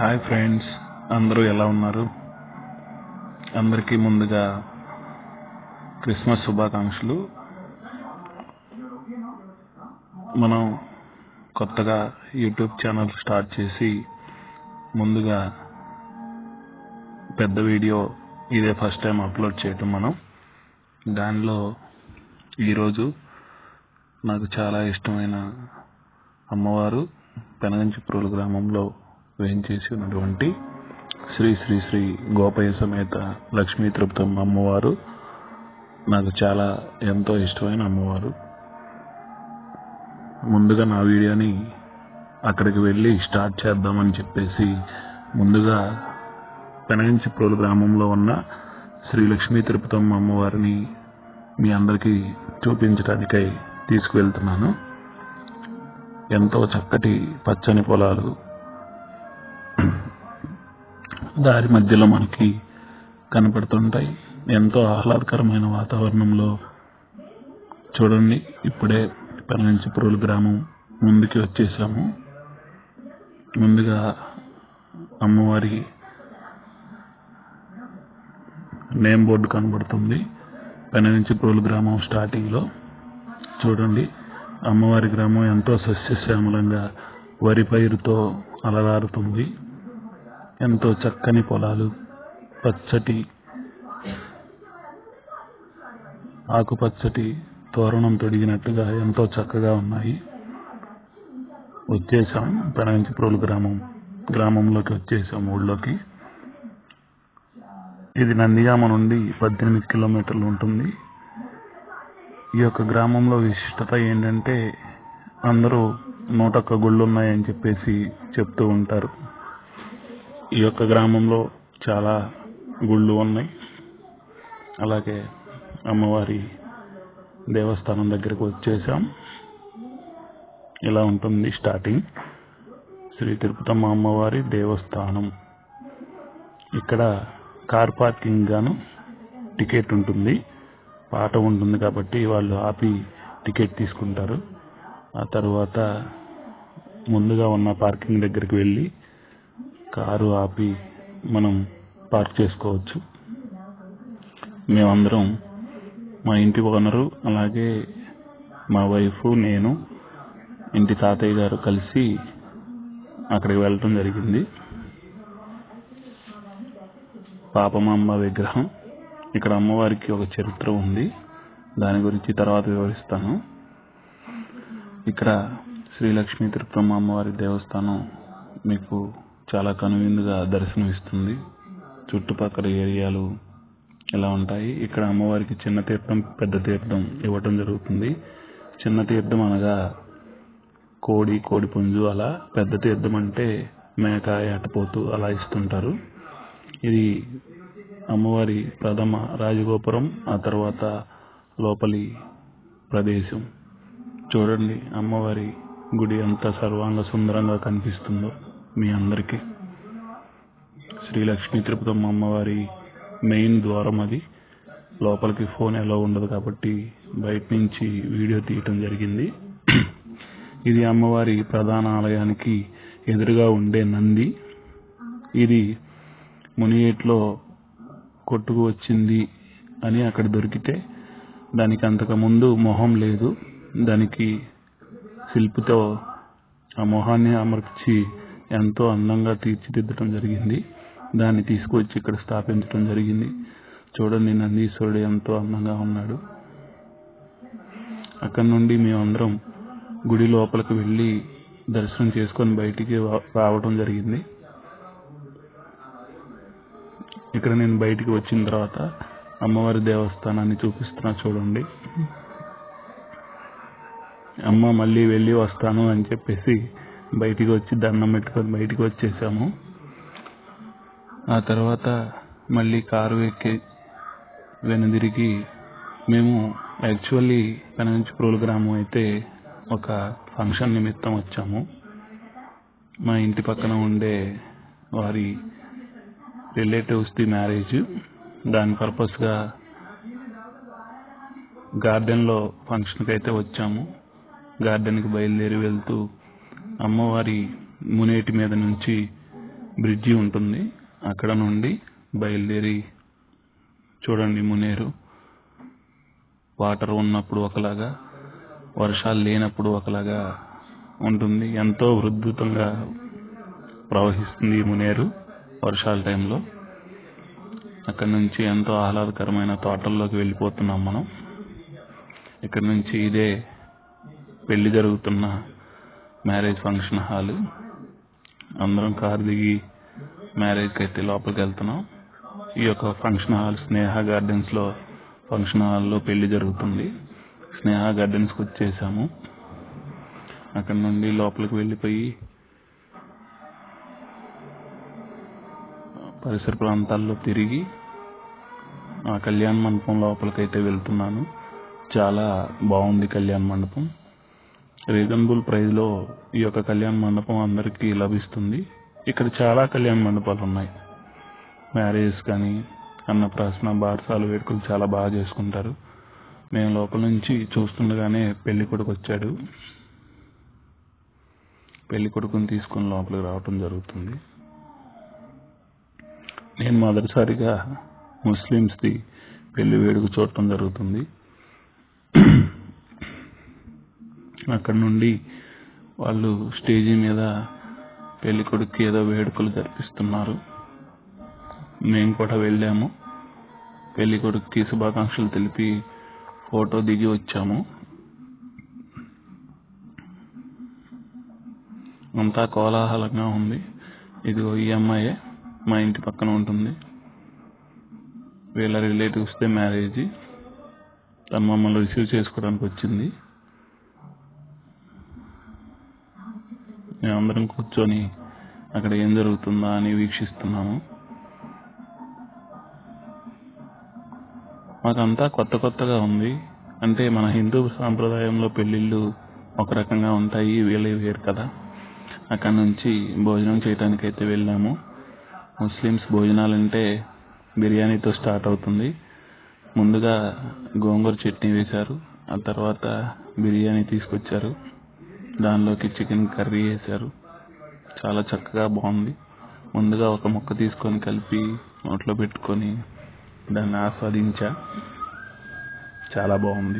Hi friends అందరూ ఎలా ఉన్నారు? అందరికీ ముందుగా క్రిస్మస్ శుభాకాంక్షలు. మనం కొత్తగా యూట్యూబ్ ఛానల్ స్టార్ట్ చేసి ముందుగా పెద్ద వీడియో ఇదే ఫస్ట్ టైం అప్లోడ్ చేయటం మనం. దానిలో ఈరోజు నాకు చాలా ఇష్టమైన అమ్మవారు పెనగంచిప్రోలు గ్రామంలో వేయించేసి ఉన్నటువంటి శ్రీ శ్రీ శ్రీ గోపయ్య సమేత లక్ష్మీ తృప్తమ్మ అమ్మవారు. నాకు చాలా ఎంతో ఇష్టమైన అమ్మవారు. ముందుగా నా వీడియోని అక్కడికి వెళ్ళి స్టార్ట్ చేద్దామని చెప్పేసి ముందుగా పెనగంచిప్రోలు గ్రామంలో ఉన్న శ్రీ లక్ష్మీ తిరుపతమ్మ అమ్మవారిని మీ అందరికీ చూపించడానికై తీసుకువెళ్తున్నాను. ఎంతో చక్కటి పచ్చని పొలాలు దారి మధ్యలో మనకి కనపడుతుంటాయి. ఎంతో ఆహ్లాదకరమైన వాతావరణంలో చూడండి ఇప్పుడే పెనగంచిపురులు గ్రామం ముందుకి వచ్చేసాము. ముందుగా అమ్మవారి నేమ్ బోర్డు కనబడుతుంది. పెనగంచిపురులు గ్రామం స్టార్టింగ్లో. చూడండి అమ్మవారి గ్రామం ఎంతో సస్యశ్యామలంగా వరి పైరుతో అలరారుతుంది. ఎంతో చక్కని పొలాలు పచ్చటి ఆకుపచ్చటి తోరణం తొడిగినట్టుగా ఎంతో చక్కగా ఉన్నాయి. వచ్చేసాం పెనగంచిప్రోలు గ్రామం గ్రామంలోకి వచ్చేసాం ఊళ్ళోకి. ఇది నందిగామ నుండి పద్దెనిమిది కిలోమీటర్లు ఉంటుంది. ఈ యొక్క గ్రామంలో విశిష్టత ఏంటంటే అందరూ నూటొక్క గుళ్ళు ఉన్నాయని చెప్పేసి చెప్తూ ఉంటారు. ఈ యొక్క గ్రామంలో చాలా గుళ్ళు ఉన్నాయి. అలాగే అమ్మవారి దేవస్థానం దగ్గరకు వచ్చేసాం. ఇలా ఉంటుంది స్టార్టింగ్. శ్రీ తిరుపతమ్మ అమ్మవారి దేవస్థానం. ఇక్కడ కార్ పార్కింగ్ గాను టికెట్ ఉంటుంది. పాట ఉంటుంది కాబట్టి వాళ్ళు ఆపి టికెట్ తీసుకుంటారు. ఆ తర్వాత ముందుగా ఉన్న పార్కింగ్ దగ్గరికి వెళ్ళి కారు ఆపి మనం పార్క్ చేసుకోవచ్చు. మేమందరం మా ఇంటి ఓనరు అలాగే మా వైఫ్ నేను ఇంటి తాతయ్య గారు కలిసి అక్కడికి వెళ్ళటం జరిగింది. పాపమాంబ విగ్రహం. ఇక్కడ అమ్మవారికి ఒక చరిత్ర ఉంది. దాని గురించి తర్వాత వివరిస్తాను. ఇక్కడ శ్రీ లక్ష్మీ తిరుపతమ్మ అమ్మవారి దేవస్థానం మీకు చాలా కనువిందుగా దర్శనమిస్తుంది. చుట్టుపక్కల ఏరియాలు ఇలా ఉంటాయి? ఇక్కడ అమ్మవారికి చిన్న తీర్థం పెద్ద తీర్థం ఇవ్వటం జరుగుతుంది. చిన్న తీర్థం అనగా కోడి కోడి పుంజు అలా పెద్ద తీర్థం అంటే మేక ఏటపోతు అలా ఇస్తుంటారు. ఇది అమ్మవారి ప్రథమ రాజగోపురం ఆ తర్వాత లోపలి ప్రదేశం. చూడండి అమ్మవారి గుడి ఎంత సర్వాంగ సుందరంగా కనిపిస్తుందో. మీ అందరికీ. శ్రీ లక్ష్మీ తిరుపతమ్మ అమ్మవారి మెయిన్ ద్వారం అది. లోపలికి ఫోన్ ఎలా ఉండదు కాబట్టి బయట నుంచి వీడియో తీయటం జరిగింది. ఇది అమ్మవారి ప్రధాన ఆలయానికి ఎదురుగా ఉండే నంది. ఇది మునియేట్లో కొట్టుకు వచ్చింది అని అక్కడ దొరికితే దానికి అంతకు ముందు మొహం లేదు. దానికి శిల్పితో ఆ మొహాన్ని అమర్చి ఎంతో అందంగా తీర్చిదిద్దడం జరిగింది. దాన్ని తీసుకొచ్చి ఇక్కడ స్థాపించడం జరిగింది. చూడండి నందీశ్వరుడు ఎంతో అందంగా ఉన్నాడు. అక్కడ నుండి మేమందరం గుడి లోపలికి వెళ్ళి దర్శనం చేసుకొని బయటికి రావడం జరిగింది. ఇక్కడ నేను బయటికి వచ్చిన తర్వాత అమ్మవారి దేవస్థానాన్ని చూపిస్తున్నా చూడండి. అమ్మ మళ్ళీ వెళ్ళి వస్తాను అని చెప్పేసి బయటికి వచ్చి దండం పెట్టుకొని బయటికి వచ్చేసాము. ఆ తర్వాత మళ్ళీ కారు ఎక్కి వెనుదిరిగి మేము యాక్చువల్లీ పెనంచిప్రోలు గ్రామం అయితే ఒక ఫంక్షన్ నిమిత్తం వచ్చాము. మా ఇంటి పక్కన ఉండే వారి రిలేటివ్స్ది మ్యారేజ్ దాని పర్పస్గా గార్డెన్లో ఫంక్షన్కి అయితే వచ్చాము. గార్డెన్కి బయలుదేరి వెళ్తూ అమ్మవారి మునేటి మీద నుంచి బ్రిడ్జి ఉంటుంది. అక్కడ నుండి బయలుదేరి చూడండి మునేరు. వాటర్ ఉన్నప్పుడు ఒకలాగా వర్షాలు లేనప్పుడు ఒకలాగా ఉంటుంది. ఎంతో ఉధృతంగా ప్రవహిస్తుంది మునేరు వర్షాల టైంలో. అక్కడ నుంచి ఎంతో ఆహ్లాదకరమైన తోటల్లోకి వెళ్ళిపోతున్నాం మనం. ఇక్కడ నుంచి ఇదే పెళ్ళి జరుగుతున్న మ్యారేజ్ ఫంక్షన్ హాల్. అందరం కారు దిగి మ్యారేజ్కి అయితే లోపలికి వెళ్తున్నాం. ఈ యొక్క ఫంక్షన్ హాల్ స్నేహ గార్డెన్స్లో ఫంక్షన్ హాల్లో పెళ్ళి జరుగుతుంది. స్నేహ గార్డెన్స్కి వచ్చేసాము. అక్కడ నుండి లోపలికి వెళ్ళిపోయి పరిసర ప్రాంతాల్లో తిరిగి ఆ కళ్యాణ మండపం లోపలికైతే వెళ్తున్నాను. చాలా బాగుంది కళ్యాణ మండపం. రీజనబుల్ ప్రైస్లో ఈ యొక్క కళ్యాణ మండపం అందరికీ లభిస్తుంది. ఇక్కడ చాలా కళ్యాణ మండపాలు ఉన్నాయి. మ్యారేజ్ కానీ అన్నప్రాసన బారసాలు వేడుకలు చాలా బాగా చేసుకుంటారు. మేము లోపల నుంచి చూస్తుండగానే పెళ్ళి కొడుకు వచ్చాడు. పెళ్ళి కొడుకుని తీసుకొని లోపలికి రావటం జరుగుతుంది. నేను మొదటిసారిగా ముస్లిమ్స్ది పెళ్ళి వేడుక చూడటం జరుగుతుంది. అక్కడి నుండి వాళ్ళు స్టేజీ మీద పెళ్ళి కొడుకు ఏదో వేడుకలు జరిపిస్తున్నారు. మేము కూడా వెళ్ళాము. పెళ్ళి కొడుకుకి శుభాకాంక్షలు తెలిపి ఫోటో దిగి వచ్చాము. అంతా కోలాహలంగా ఉంది. ఇదిగో ఈ అమ్మాయే మా ఇంటి పక్కన ఉంటుంది. వీళ్ళ రిలేటివ్స్దే మ్యారేజ్. తను మమ్మల్ని రిసీవ్ చేసుకోవడానికి వచ్చింది. మేమందరం కూర్చొని అక్కడ ఏం జరుగుతుందా అని వీక్షిస్తున్నాము. మాకంతా కొత్త కొత్తగా ఉంది. అంటే మన హిందూ సాంప్రదాయంలో పెళ్ళిళ్ళు ఒక రకంగా ఉంటాయి వీళ్ళే వేరు కదా. అక్కడ నుంచి భోజనం చేయడానికి అయితే వెళ్ళాము. ముస్లిమ్స్ భోజనాలంటే బిర్యానీతో స్టార్ట్ అవుతుంది. ముందుగా గోంగూర చట్నీ వేశారు. ఆ తర్వాత బిర్యానీ తీసుకొచ్చారు. దానిలోకి చికెన్ కర్రీ వేశారు చాలా చక్కగా బాగుంది. ముందుగా ఒక ముక్క తీసుకొని కలిపి నోట్లో పెట్టుకొని దాన్ని ఆస్వాదించా. చాలా బాగుంది.